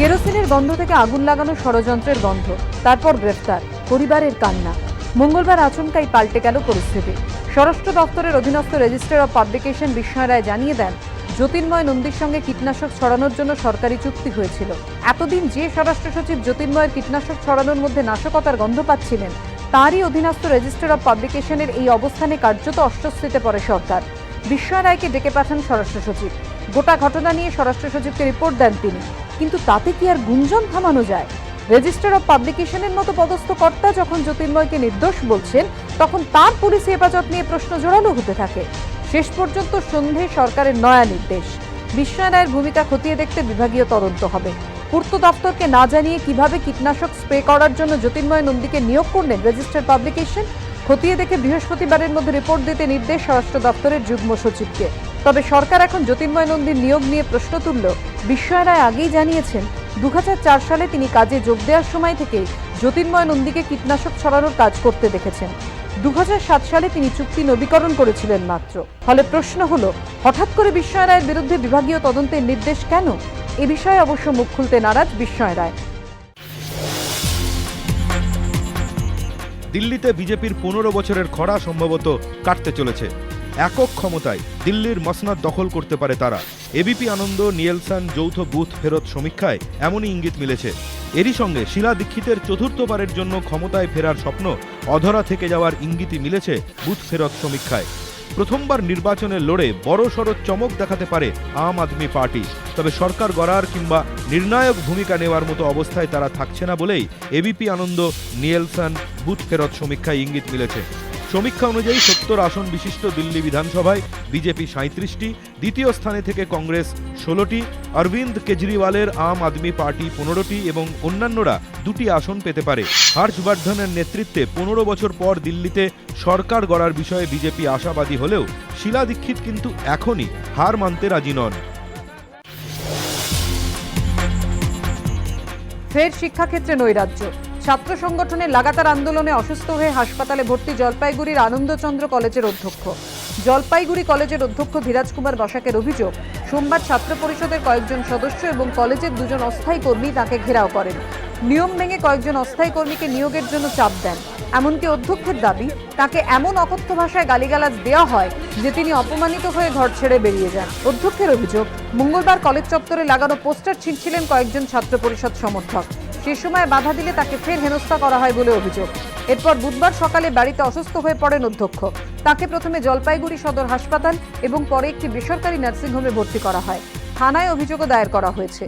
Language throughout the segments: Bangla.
কেরোসিনের গন্ধ থেকে আগুন লাগানো ষড়যন্ত্রের গন্ধ, তারপর গ্রেফতার, পরিবারের কান্না। মঙ্গলবার আচমকাই পাল্টে গেল পরিস্থিতি। স্বরাষ্ট্র দপ্তরের অধীনস্থ রেজিস্টার অব পাবলিকেশন বিস্ময় রায় জানিয়ে দেন, জ্যোতির্ময় নন্দীর সঙ্গে কীটনাশক ছড়ানোর জন্য সরকারি চুক্তি হয়েছিল। এতদিন যে স্বরাষ্ট্র সচিব জ্যোতির্ময়ের কীটনাশক ছড়ানোর মধ্যে নাশকতার গন্ধ পাচ্ছিলেন, তারই অধীনস্থ রেজিস্টার অব পাবলিকেশনের এই অবস্থানে কার্যত অস্বস্তিতে পড়ে সরকার। বিস্ময় রায়কে ডেকে পাঠান স্বরাষ্ট্র সচিব। গোটা ঘটনা নিয়ে স্বরাষ্ট্র সচিবকে রিপোর্ট দেন তিনি। কিন্তু তাতে কি আর গুঞ্জন থামানো যায়? রেজিস্টার অফ পাবলিকেশনের মতো পদস্থ কর্তা যখন জ্যোতির্ময়কে নির্দোষ বলছেন, তখন তার পুলিশ হেফাজত নিয়ে প্রশ্ন জোরালো হতে থাকে। শেষ পর্যন্ত সন্ধে সরকারের নয়া নির্দেশ। বিস্ময় রায়ের ভূমিকা খতিয়ে দেখতে বিভাগীয় তদন্ত হবে। পূর্ত দপ্তরকে না জানিয়ে কীভাবে কীটনাশক স্প্রে করার জন্য জ্যোতির্ময় নন্দীকে নিয়োগ করলেন রেজিস্টার পাবলিকেশন খতিয়ে দেখে বৃহস্পতিবারের মধ্যে রিপোর্ট দিতে নির্দেশ স্বরাষ্ট্র দপ্তরের যুগ্ম সচিবকে। তবে সরকার এখন জ্যোতির্ময় নন্দীর নিয়োগ নিয়ে প্রশ্ন তুলল। বিস্ময় রায় আগেই জানিয়েছেন দু সালে তিনি কাজে যোগ দেওয়ার সময় থেকে জ্যোতির্ময় নন্দীকে কীটনাশক ছড়ানোর কাজ করতে দেখেছেন। দু সালে তিনি চুক্তি নবীকরণ করেছিলেন মাত্র। ফলে প্রশ্ন হলো, হঠাৎ করে বিস্ময় রায়ের বিরুদ্ধে বিভাগীয় তদন্তের নির্দেশ কেন? এ বিষয়ে অবশ্য মুখ খুলতে নারাজ বিস্ময় রায়। দিল্লিতে বিজেপির পনেরো বছরের খরা সম্ভবত কাটতে চলেছে। একক ক্ষমতায় দিল্লির মসনাদ দখল করতে পারে তারা। এবিপি আনন্দ, নিয়েলসন যৌথ বুথ ফেরত সমীক্ষায় এমনই ইঙ্গিত মিলেছে। এরই সঙ্গে শিলা দীক্ষিতের চতুর্থবারের জন্য ক্ষমতায় ফেরার স্বপ্ন অধরা থেকে যাওয়ার ইঙ্গিতই মিলেছে বুথ ফেরত সমীক্ষায়। প্রথমবার নির্বাচনে লড়ে বড় সড় চমক দেখাতে পারে আম আদমি পার্টি। তবে সরকার গড়ার কিংবা নির্ণায়ক ভূমিকা নেওয়ার মতো অবস্থায় তারা থাকছে না বলেই এবিপি আনন্দ, নিয়েলসন বুথ ফেরত সমীক্ষায় ইঙ্গিত মিলেছে। সমীক্ষা অনুযায়ী সত্তর আসন বিশিষ্ট দিল্লি বিধানসভায় বিজেপি সাঁত্রিশটি দ্বিতীয় স্থানে থেকে কংগ্রেস ষোলোটি, অরবিন্দ কেজরিওয়ালের আম আদমি পার্টি পনেরোটি এবং অন্যান্যরা দুটি আসন পেতে পারে। হর্ষবর্ধনের নেতৃত্বে পনেরো বছর পর দিল্লিতে সরকার গড়ার বিষয়ে বিজেপি আশাবাদী হলেও শিলা দীক্ষিত কিন্তু এখনই হার মানতে রাজি নন। ফের শিক্ষাক্ষেত্রে নৈরাজ্য। ছাত্র সংগঠনের লাগাতার আন্দোলনে অসুস্থ হয়ে হাসপাতালে ভর্তি জলপাইগুড়ির আনন্দচন্দ্র কলেজের অধ্যক্ষ। জলপাইগুড়ি কলেজের অধ্যক্ষ ধীরাজ কুমার বসাকের অভিযোগ, সোমবার ছাত্র পরিষদের কয়েকজন সদস্য এবং কলেজের দুজন অস্থায়ী কর্মী তাকে ঘেরাও করেন। নিয়ম ভেঙে কয়েকজন অস্থায়ী কর্মীকে নিয়োগের জন্য চাপ দেন। এমনকি অধ্যক্ষের দাবি, তাকে এমন অকথ্য ভাষায় গালিগালাজ দেওয়া হয় যে তিনি অপমানিত হয়ে ঘর ছেড়ে বেরিয়ে যান। অধ্যক্ষের অভিযোগ, মঙ্গলবার কলেজ চত্বরে লাগানো পোস্টার ছিঁড়ছিলেন কয়েকজন ছাত্র পরিষদ সমর্থক। সে সময় বাধা দিলে তাকে ফের হেনস্থা করা হয় বলে অভিযোগ। এরপর বুধবার সকালে বাড়িতে অসুস্থ হয়ে পড়েন অধ্যক্ষ। তাকে প্রথমে জলপাইগুড়ি সদর হাসপাতাল এবং পরে একটি বেসরকারি নার্সিংহোমে ভর্তি করা হয়। থানায় অভিযোগও দায়ের করা হয়েছে।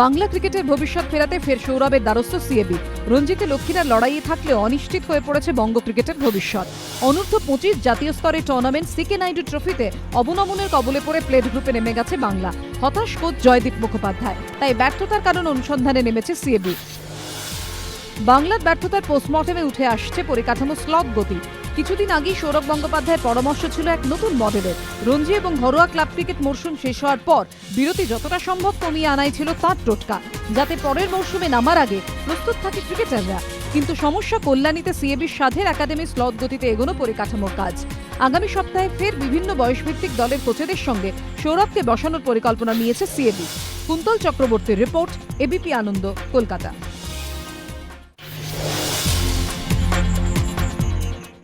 বাংলা ক্রিকেটের ভবিষ্যৎ ফেরাতে ফের সৌরভের দ্বারস্থ সিএবি। রঞ্জিতে লক্ষ্মীরা লড়াইয়ে থাকলেও অনিশ্চিত হয়ে পড়েছে বঙ্গ ক্রিকেটের ভবিষ্যৎ। অনূর্ধ্ব পঁচিশ জাতীয় স্তরে টুর্নামেন্ট সিকে নাইডু ট্রফিতে অবনমনের কবলে পড়ে প্লেট গ্রুপে নেমে গেছে বাংলা। হতাশ কোচ জয়দীপ মুখোপাধ্যায়। তাই ব্যর্থতার কারণ অনুসন্ধানে নেমেছে সিএবি। বাংলার ব্যর্থতার পোস্টমর্টমে উঠে আসছে পরিকাঠামো স্লগ গতি। কিছুদিন আগেই সৌরভ গঙ্গোপাধ্যায়ের পরামর্শ ছিল এক নতুন মডেলের। রঞ্জি এবং ঘরোয়া ক্লাব ক্রিকেট মরশুম শেষ হওয়ার পর বিরতি যতটা সম্ভব কমিয়ে আনাই ছিল তার টোটকা। যাতে পরের মরশুমে নামার আগে প্রস্তুত থাকে ক্রিকেটাররা। কিন্তু সমস্যা কল্যাণীতে সিএবির সাধের একাডেমি স্লট গতিতে এগোনো পরিকাঠামোর কাজ। আগামী সপ্তাহে ফের বিভিন্ন বয়সভিত্তিক দলের কোচেদের সঙ্গে সৌরভকে বসানোর পরিকল্পনা নিয়েছে সিএবি। কুন্তল চক্রবর্তীর রিপোর্ট, এবিপি আনন্দ, কলকাতা।